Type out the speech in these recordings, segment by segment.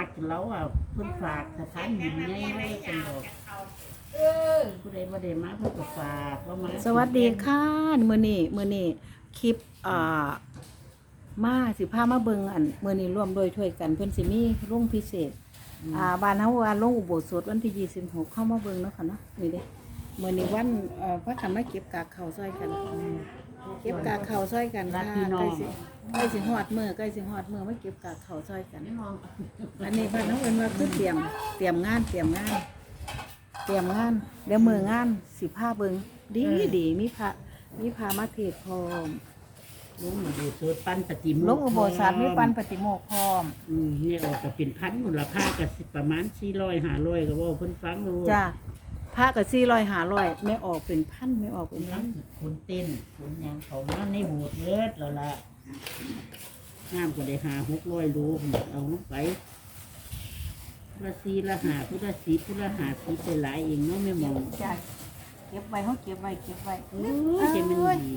ากแล้วอะเพิ่นฝากสถานบุญใหญ่ไว้กันดอกผู้ใดบ่ได้มาเพิ่นก็ฝากว่ามาสวัสดีค่ะมื้อนี้มื้อนี้คลิปอ่ามาสิพามาเบิ่งอันมื้อนี้ร่วมโดวยช่วยกันเพิ่นสิมีโรงพิเศษ อ่าบ้านเฮาว่าโรงอุโบสถวันที่26เข้ามาเบิ่งเนาะค่ะเนาะนี่เด้มื้อนี้วันเอ่อพระกันมาเก็บกากข้าวซอยกัน เก็บกากข้าวซอยกันรัค่ะกพี่น้อใกล้งสิใกล้สิฮอดมื้อใกล้สิฮอดมื้อมาเก็บกากข้าวซอยกัน อันนี้บ้านเฮาเอิ้นว่าคือเตรียมเตรียมงานเตรียมงาน เตรียมงานเดี๋ยวมืองานสิพาเบิงดีดีมีพระมีพระมาเทศพร้อมลุงมาดูโซดปั้นปฏิโมกข์ลงอุโบสถมีปันปฏิโมกข์พร้อม อืมนี่ออกก็เป็นพันมูลค่าก็สิประมาณ400 500ก็เว่าเพิ่นฟังดูจ้า พระกับสี่ร้อยหาร้อยไม่ออกเป็นพันไม่ออกเป็นคนพันั้นนคนเต้นคนหยังเขามาในโบสถ์เลิศแล้วล่ะน้ำก็ได้หา600โลพุ่นเอาลงไปพุทธศีละหาพุทธศีพุทธหาศีไปหลายเองเนาะแม่หมองจ้าเก็บไว้เขาเก็บไว้เก็บไว้เออจะมันดี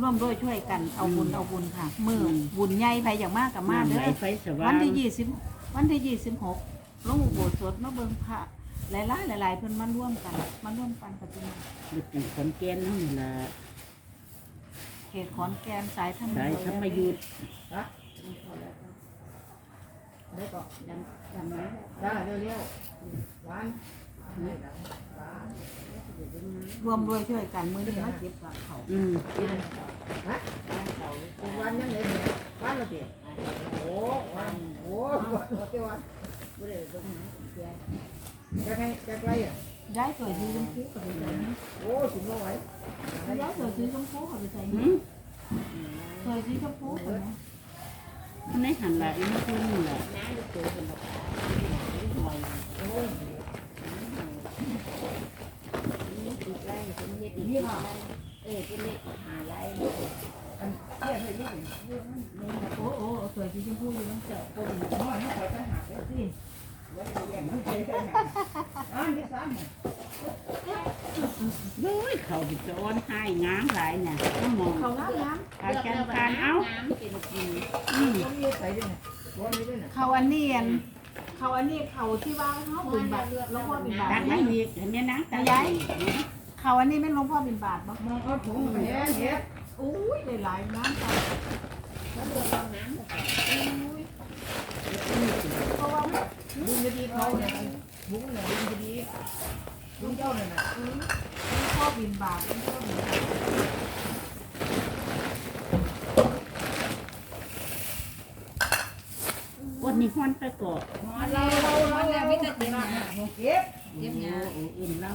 ร่วมด้วยช่วยกันเอาบุญเอาบุญค่ะ มืออืมบุญใหญ่ไปอย่างมากกับมากน้ำเด้ไหลอไฟสว่าวันงที่ยี่สิบวันที่ยี่สิบหกลงอุโบสถมาเบิ่งพระ หลายๆหลายๆเพิ่นมาร่วมกันมาร่วมปันปฏิโมกข์อยู่ที่ขอนแก่นนั่นล่ะเขตขอนแก่นสายธรรมสายธรรมยุทธ์ได้ก็ดังดังไหมได้เร็วๆหวานรวมด้วยช่วยกันมือนี้มาเก็บกับเขาอืมฮะหวานยังไงเนี่ยหวานละเดียวโอ้หวานโอ้หวานเจ้าหวานไม่ได้ตรงไหน จะให้จะไกลอะย้ายสวยสีชมพูกับไปใส่นี่โอ้ถึงไม่ไหวย้ายสวยสีชมพูกับไปใส่หืนี่มสว โอ้โอ้สวยสีชมพูอยู่นั่นเจ้าคนน้อยไม่ค่อยจะหาไปสิวันนี้ยังไม่เคยได้หาอันที่สามเฮ้ยเขาไปจะอ้อนให้ง้างหลายเนี่ยน้ำมองเขางามงามอาจารย์ทานเอ้าอืมคนนี้ใส่ด้วยนะคนนี้ด้วยนะเขาอันนี้อันเขาอันนี้เขาที่ว่าเขาบินบาทหลวงพ่อบินบาทตักไหมไม่มีเห็นไหมนะตักเขาอันนี้ไม่นหลวงพ่อบินบาทบ่มองเอาถุงมาเห็นเห็นอุ้ยได้หลายน้ำค่ะเพราะว่าบุญจะดีเขาเนี่ย บุญเนี่ยบุญจะดีบุญเจ้าเนี่ยนะหลวงพ่อบินบาทหลวงพ่อบินบาทวันนี้ฮ้อนไปก่อนเราเราเราเราไม่ตัดเก็บเก็บโอ้โหอื่นเรา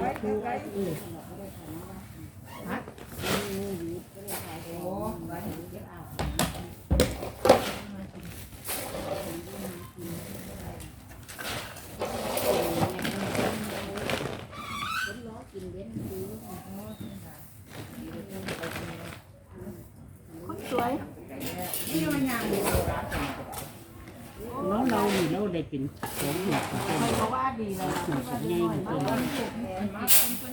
ไว้คือไว้เออฮะโอ้ไว้เก็บเอา คนสวย นี่มันยังมีร้าน แล้วเรา นี่เราได้เป็นของหลักใครบอกว่าดีเลยนะที่ว่าดีหน่อยมากเลย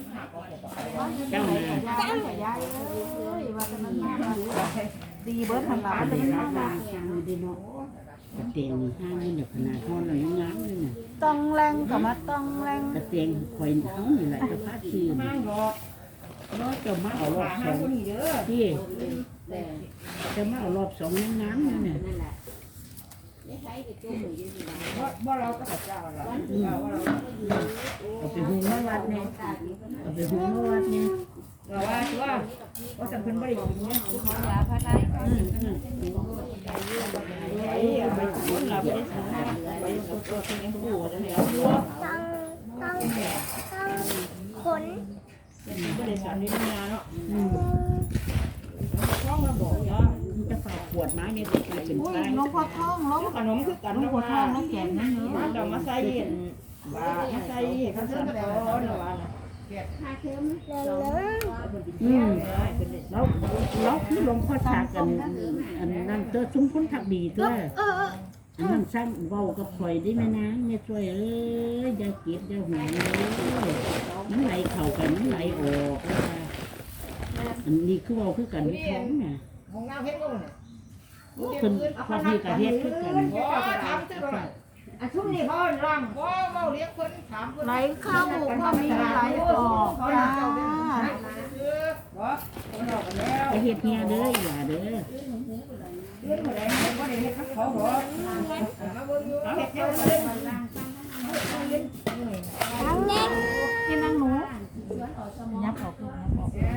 เจ้าเนี่ยยายกับยายเอ้ยว่ามาดีเบิร์ดทันหลัอังนแต่นี้มันรัมากบางช่างเลยเนาะกระเตียงห้างนี่เนี่ยขนาดห้องเรายังงามเลยน่ะต้องแรงกับมาต้องแรงกระเตียงคอยเขานี่แหละจะพาชื่อห้างรอเนาะจะมาเอารอบสองที่จะมาเอารอบสองยังงามเลย เนี่ยว่าว่าเราก็เจ้าเราว่าเราเอาไปหุงมาวัดเนี่ยเอาไปหุงมาวัดเนี่ยเราว่าว่าว่าจำเป็นไม่ได้กินเนี่ยอืมอืมไอ้ไปคนเราไม่ได้ทำไปตัวตัวเป็นยังกูจะเหนียววัวต้องต้องต้องขนไม่ได้สอนนี่นาเนาะอืมท้องมาบอกเนาะมันจะฝาก ขวดไม้เนี่ยจะเป็นอุ้ยไฟหลวงพ่อทองหลวงขนมคือกันหลวงนะพ่อว่าทองน้องแก่นนั่นเนมาอะดอกมาใส่เย็นว่ามาใส่ข้าวสารร้อนว่าแล้วแล้วอืมแล้วแล้วคือหลวงพ่อฉากกันอันนั้นเจอซุ้มพ้นถักดีตัวเอออันนั้นสร้างเว้ากับข่อยได้ไหมนะแม่ช่วยเอ้ยอย่าเก็บอย่าหวงเลยมันไหลเข่ากันมันไหลออกว่าอันนี้คือเว้าคือกันท้องน่ะ ห้องน้ำเฮ็ดก็เนี่ยเพิ่นพอพี่ก็เฮ็ดคือกันโอ้ถามตึกว่าอันชุ่มนี่เขาล่างบ่เว้าเรียกเพิ่นถามเพิ่นไหลเข้าก็มีไหลออกจ้าบ่เขาเล่ากันแล้วไปเฮ็ดเฮียเด้ออย่าเด้อเรื่องบ่ได้บ่ได้เฮ็ดกับเขาบ่มาเบิ่งอยู่เฮ็ดแนวเลยกินนางหนูยับออกลูกยับออกมันฝันอันนี้โ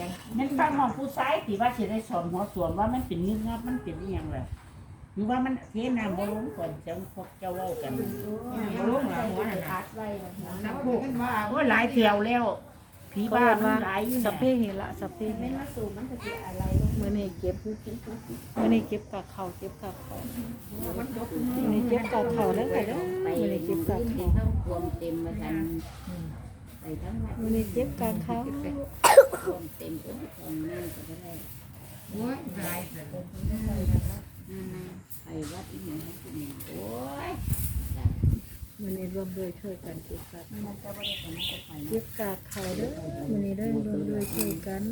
ถามเฮ็ดก็ได้ดอกไม่แกงมันฟังของผู้ชายที่ว่าสิได้สอนหัวสวมว่ามันเป็นนึกงับมันเป็นอีหยังล่ะหรือว่ามันเทน้ำบ่ลงก่อนจังพวกเจ้าเว้ากันบ่ลงหลังหัวนั่นน่ะนักพูดกันว่าโอ้ยหลายเที่ยวแล้วผีบ้ามันหลายอยู่สัเนี่พเพยเหระสัพเพเหระมื้อนี้เก็บมื้อนี้เก็บกะเขาเก็บกะเขามื้อนี้เก็บกะเขาแล้วก็เด้อไปมื้อนี้เก็บกะให้เขาเขาควมเต็มมาทันไปทั้งวัดมื้อนี้เก็บกะเขา ควมเต็มอุ้ยของนั่นก็ได้โอ้ยหลายนั่นนะไปวัดอีกหนึ่งโอ้ยมื้อนี้รวมด้วยช่วยกันเก็บกะมันจะไม่ได้ผลก็ไปเก็บกากเขาเด้อมื้อนี้ได้รวมด้วยช่วยกัน